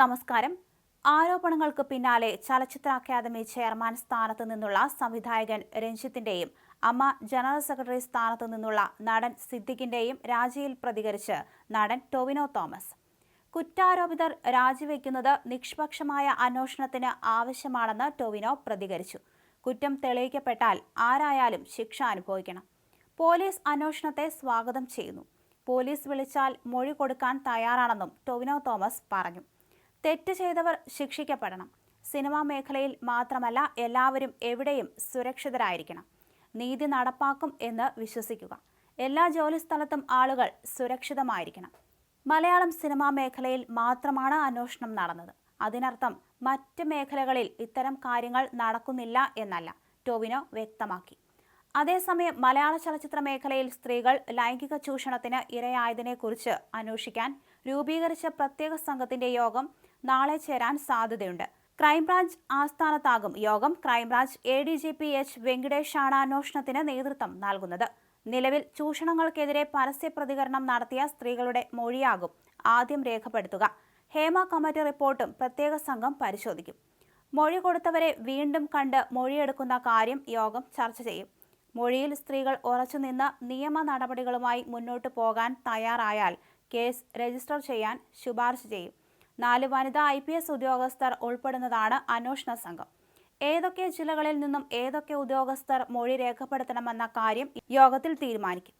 നമസ്കാരം. ആരോപണങ്ങൾക്ക് പിന്നാലെ ചലച്ചിത്ര അക്കാദമി ചെയർമാൻ സ്ഥാനത്ത് നിന്നുള്ള സംവിധായകൻ രഞ്ജിത്തിന്റെയും അമ്മ ജനറൽ സെക്രട്ടറി സ്ഥാനത്ത് നിന്നുള്ള നടൻ സിദ്ദിഖിന്റെയും രാജിയിൽ പ്രതികരിച്ച് നടൻ ടൊവിനോ തോമസ്. കുറ്റാരോപിതർ രാജിവെക്കുന്നത് നിഷ്പക്ഷമായ അന്വേഷണത്തിന് ആവശ്യമാണെന്ന് ടൊവിനോ പ്രതികരിച്ചു. കുറ്റം തെളിയിക്കപ്പെട്ടാൽ ആരായാലും ശിക്ഷ അനുഭവിക്കണം. പോലീസ് അന്വേഷണത്തെ സ്വാഗതം ചെയ്യുന്നു. പോലീസ് വിളിച്ചാൽ മൊഴി കൊടുക്കാൻ തയ്യാറാണെന്നും ടൊവിനോ തോമസ് പറഞ്ഞു. തെറ്റ് ചെയ്തവർ ശിക്ഷിക്കപ്പെടണം. സിനിമാ മേഖലയിൽ മാത്രമല്ല എല്ലാവരും എവിടെയും സുരക്ഷിതരായിരിക്കണം. നീതി നടപ്പാക്കും എന്ന് വിശ്വസിക്കുക. എല്ലാ ജോലിസ്ഥലത്തും ആളുകൾ സുരക്ഷിതമായിരിക്കണം. മലയാളം സിനിമാ മേഖലയിൽ മാത്രമാണ് അന്വേഷണം നടന്നത്. അതിനർത്ഥം മറ്റ് മേഖലകളിൽ ഇത്തരം കാര്യങ്ങൾ നടക്കുന്നില്ല എന്നല്ല. ടോവിനോ വ്യക്തമാക്കി. അതേസമയം മലയാള ചലച്ചിത്ര മേഖലയിൽ സ്ത്രീകൾ ലൈംഗിക ചൂഷണത്തിന് ഇരയായതിനെക്കുറിച്ച് അന്വേഷിക്കാൻ രൂപീകരിച്ച പ്രത്യേക സംഘത്തിന്റെ യോഗം നാളെ ചേരാൻ സാധ്യതയുണ്ട്. ക്രൈംബ്രാഞ്ച് ആസ്ഥാനത്താകും യോഗം crime branch A D G P H വെങ്കടേഷാണ് അന്വേഷണത്തിന് നേതൃത്വം നൽകുന്നത്. നിലവിൽ ചൂഷണങ്ങൾക്കെതിരെ പരസ്യ പ്രതികരണം നടത്തിയ സ്ത്രീകളുടെ മൊഴിയാകും ആദ്യം രേഖപ്പെടുത്തുക. ഹേമ കമ്മിറ്റി റിപ്പോർട്ടും പ്രത്യേക സംഘം പരിശോധിക്കും. മൊഴി കൊടുത്തവരെ വീണ്ടും കണ്ട് മൊഴിയെടുക്കുന്ന കാര്യം യോഗം ചർച്ച ചെയ്യും. മൊഴിയിൽ സ്ത്രീകൾ ഉറച്ചുനിന്ന് നിയമ നടപടികളുമായി മുന്നോട്ടു പോകാൻ തയ്യാറായാൽ കേസ് രജിസ്റ്റർ ചെയ്യാൻ ശുപാർശ ചെയ്യും. നാല് വനിതാ ഐ പി എസ് ഉദ്യോഗസ്ഥർ ഉൾപ്പെടുന്നതാണ് അന്വേഷണ സംഘം. ഏതൊക്കെ ജില്ലകളിൽ നിന്നും ഏതൊക്കെ ഉദ്യോഗസ്ഥർ മൊഴി രേഖപ്പെടുത്തണമെന്ന കാര്യം യോഗത്തിൽ തീരുമാനിക്കും.